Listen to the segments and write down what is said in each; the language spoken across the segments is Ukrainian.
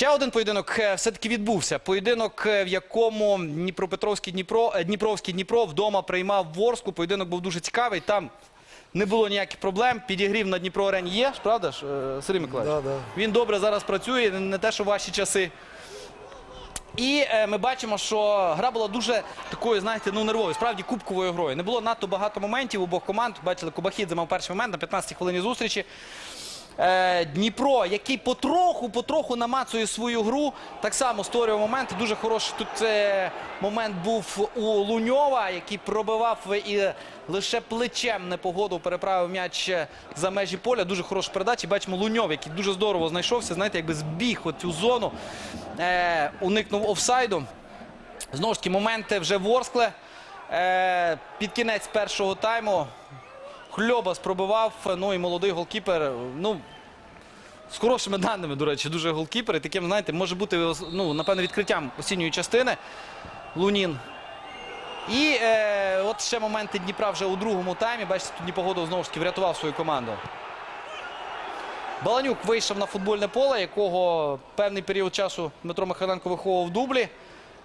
Ще один поєдинок е, все-таки відбувся. Поєдинок, е, в якому Дніпропетровський Дніпро, е, Дніпровський Дніпро вдома приймав Ворску. Поєдинок був дуже цікавий. Там не було ніяких проблем. Підігрів на Дніпро арені є, правда ж, Сергій Миколаївич? Да, да. Він добре зараз працює, не те, що ваші часи. І е, ми бачимо, що гра була дуже такою, знаєте, ну нервовою, справді кубковою грою. Не було надто багато моментів у обох команд. Бачили, Кубахідзе мав перший момент на 15-й хвилині зустрічі. Е, Дніпро, який потроху, потроху намацує свою гру, так само створював моменти. Дуже хороший тут е, момент був у Луньова, який пробивав і лише плечем непогоду переправив м'яч е, за межі поля. Дуже хороша передача. Бачимо Луньов, який дуже здорово знайшовся. Знаєте, якби збіг у цю зону, уникнув офсайду. Знову ж таки, моменти вже Ворскле. Під кінець першого тайму Хльобас пробивав. Ну і молодий голкіпер. Ну, з хорошими даними, до речі, дуже голкіпер. І таким, знаєте, може бути, ну, напевно, відкриттям осінньої частини. Лунін. І е, от ще моменти Дніпра вже у другому таймі. Бачите, тут Дніпогодов знову ж таки врятував свою команду. Баланюк вийшов на футбольне поле, якого певний період часу Дмитро Михайленко виховував в дублі.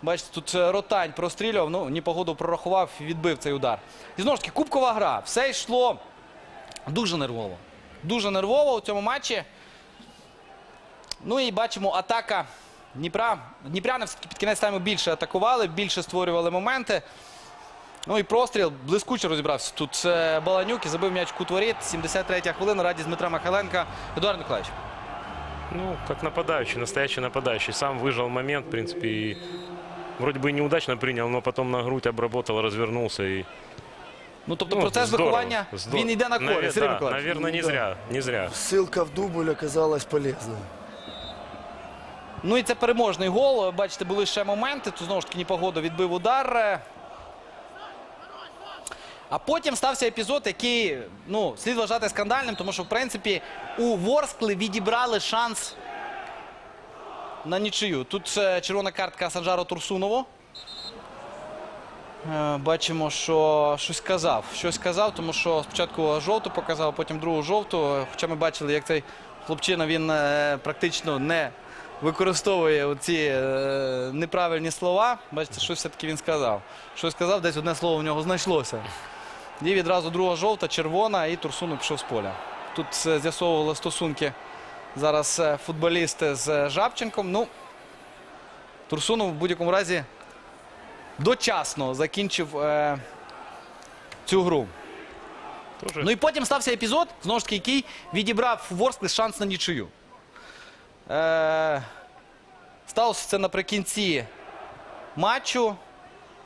Бачите, тут е, Ротань прострілював, ну, Ніпогодов прорахував і відбив цей удар. І знову ж таки, кубкова гра. Все йшло дуже нервово. Дуже нервово у цьому матчі. Ну і бачимо атака Дніпра. Дніпряни все-таки під кінець тайму більше атакували, більше створювали моменти. Ну і простріл блискуче розібрався. Тут е, Баланюк і забив м'яч в кут воріт. 73-я хвилина. Радість Дмитра Михайленка. Едуард Миколаївич. Ну, как нападающий, настоящий нападающий. Сам выжил момент, в принципе, и вроде бы неудачно принял, но потом на грудь обработал, развернулся и... Ну, тобто ну, процес здорово, виховання, здорово. він йде на Наве- користь. Сергій да, Миколаївич. наверное, не зря, не зря. Ссылка в дубль оказалась полезной. Ну і це переможний гол. Бачите, були ще моменти. Тут знову ж таки Ніпогода відбив удар. А потім стався епізод, який ну, слід вважати скандальним, тому що, в принципі, у Ворскли відібрали шанс на нічию. Тут е, червона картка Санжару Турсунову. Е, Бачимо, що щось сказав. Щось сказав, тому що спочатку жовту показав, потім другу жовту. Хоча ми бачили, як цей хлопчина він е, практично не використовує ці неправильні слова. Бачите, щось все-таки він сказав. Щось сказав, десь одне слово в нього знайшлося. І відразу друга жовта, червона, і Турсунов пішов з поля. Тут е, з'ясовували стосунки зараз е, футболісти з Жабченком. Ну, Турсунов в будь-якому разі дочасно закінчив е, цю гру. Тоже Ну і потім стався епізод, знову ж таки, який відібрав Ворскли шанс на нічию. Е, сталося це наприкінці матчу.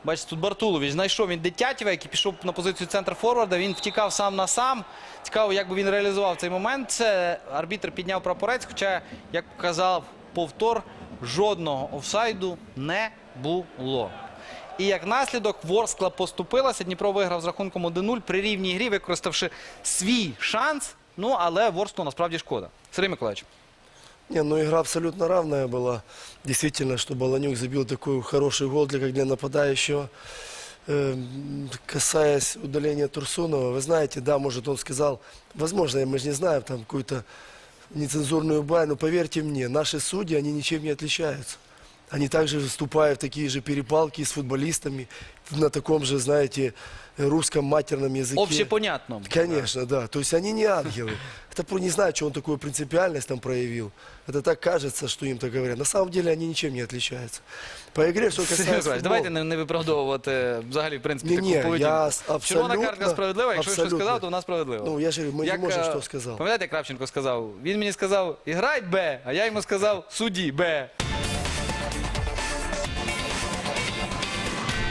Бачите, тут Бартулович знайшов він Дитятєва, який пішов на позицію центр форварда. Він втікав сам на сам. Цікаво, як би він реалізував цей момент. Це арбітр підняв прапорець, хоча, як показав повтор, жодного офсайду не було. І як наслідок Ворскла поступилася. Дніпро виграв з рахунком 1-0 при рівній грі, використавши свій шанс. Ну, але Ворсклу насправді шкода. Сергій Миколаївич. Не, ну игра абсолютно равная была. Действительно, что Баланюк забил такой хороший гол для, как для нападающего. Эм, Касаясь удаления Турсунова, вы знаете, да, может он сказал, возможно, мы же не знаем, там какую-то нецензурную бай, но поверьте мне, наши судьи, они ничем не отличаются. Они также вступают в такие же перепалки с футболистами на таком же, знаете, русском матерном языке. Общепонятно. Конечно, да. То есть они не ангелы. Это про- не знаю, что он такую принципиальность там проявил. Это так кажется, что им так говорят. На самом деле они ничем не отличаются. По игре, что Сергій касается Миколаївич, футбола- давайте не, не виправдовувати взагалі, в принципі, Ні-ні, таку поведінку. я с- Червона абсолютно- картка справедлива, якщо він щось абсолютно. сказав, то вона справедлива. Ну, я же говорю, мы не можем, е, что сказал. Пам'ятаєте, Кравченко сказав? Він мені сказав, іграй Б, а я йому сказав, судді Б.